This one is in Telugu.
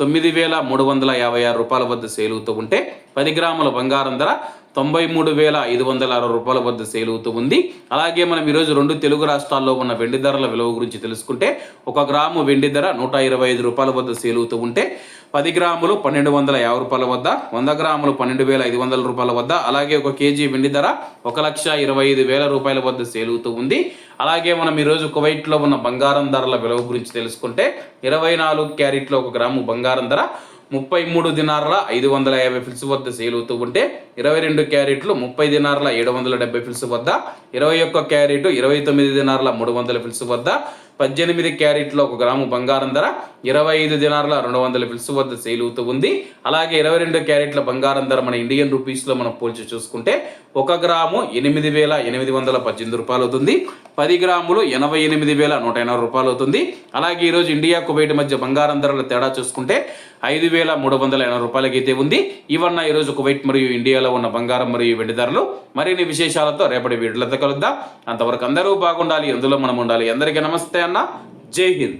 తొమ్మిది వేల మూడు వందల యాభై ఆరు రూపాయల వద్ద సేలుతూ ఉంటే పది గ్రాముల బంగారం ధర తొంభై మూడు వేల ఐదు వందల అరవై రూపాయల వద్ద సేల్ అవుతూ ఉంది. అలాగే మనం ఈరోజు రెండు తెలుగు రాష్ట్రాల్లో ఉన్న వెండి ధరల విలువ గురించి తెలుసుకుంటే ఒక గ్రాము వెండి ధర నూట ఇరవై ఐదు రూపాయల వద్ద సేల్ అవుతూ ఉంటే పది గ్రాములు పన్నెండు వందల యాభై రూపాయల వద్ద వంద గ్రాములు పన్నెండు వేల ఐదు వందల రూపాయల వద్ద అలాగే ఒక కేజీ వెండి ధర ఒక లక్ష ఇరవై ఐదు వేల రూపాయల వద్ద సేల్ అవుతూ ఉంది. అలాగే మనం ఈరోజు కువైట్లో ఉన్న బంగారం ధరల విలువ గురించి తెలుసుకుంటే ఇరవై నాలుగు క్యారెట్లో ఒక గ్రాము బంగారం ధర ముప్పై మూడు దినార్ల ఐదు వందల యాభై ఫిల్స్ వద్ద సేల్ అవుతూ ఉంటే ఇరవై రెండు క్యారెట్లు ముప్పై దినార్ల ఏడు వందల డెబ్బై ఫిల్స్ వద్ద ఇరవై ఒక్క క్యారెట్ ఇరవై తొమ్మిది దినార్ల మూడు వందల ఫిల్స్ వద్ద పద్దెనిమిది క్యారెట్లో ఒక గ్రాము బంగారం ధర ఇరవై ఐదు దినారుల రెండు వందల పిలుసు వద్ద సేల్ అవుతూ ఉంది. అలాగే ఇరవై రెండు క్యారెట్ల బంగారం ధర మన ఇండియన్ రూపీస్లో మనం పోల్చి చూసుకుంటే ఒక గ్రాము ఎనిమిది వేల ఎనిమిది వందల పద్దెనిమిది రూపాయలు అవుతుంది. పది గ్రాములు ఎనభై ఎనిమిది వేల నూట ఎనభై రూపాయలు అవుతుంది. అలాగే ఈరోజు ఇండియా కువైట్ మధ్య బంగారం ధరల తేడా చూసుకుంటే ఐదు వేల మూడు వందల ఎనభై రూపాయలకి అయితే ఉంది. ఇవన్న ఈరోజు కువైట్ మరియు ఇండియాలో ఉన్న బంగారం మరియు వెండి ధరలు. మరిన్ని విశేషాలతో రేపటి వీడియోలతో కలుద్దాం. అంతవరకు అందరూ బాగుండాలి. అందులో మనం ఉండాలి. అందరికీ నమస్తే. అన్న జై హింద్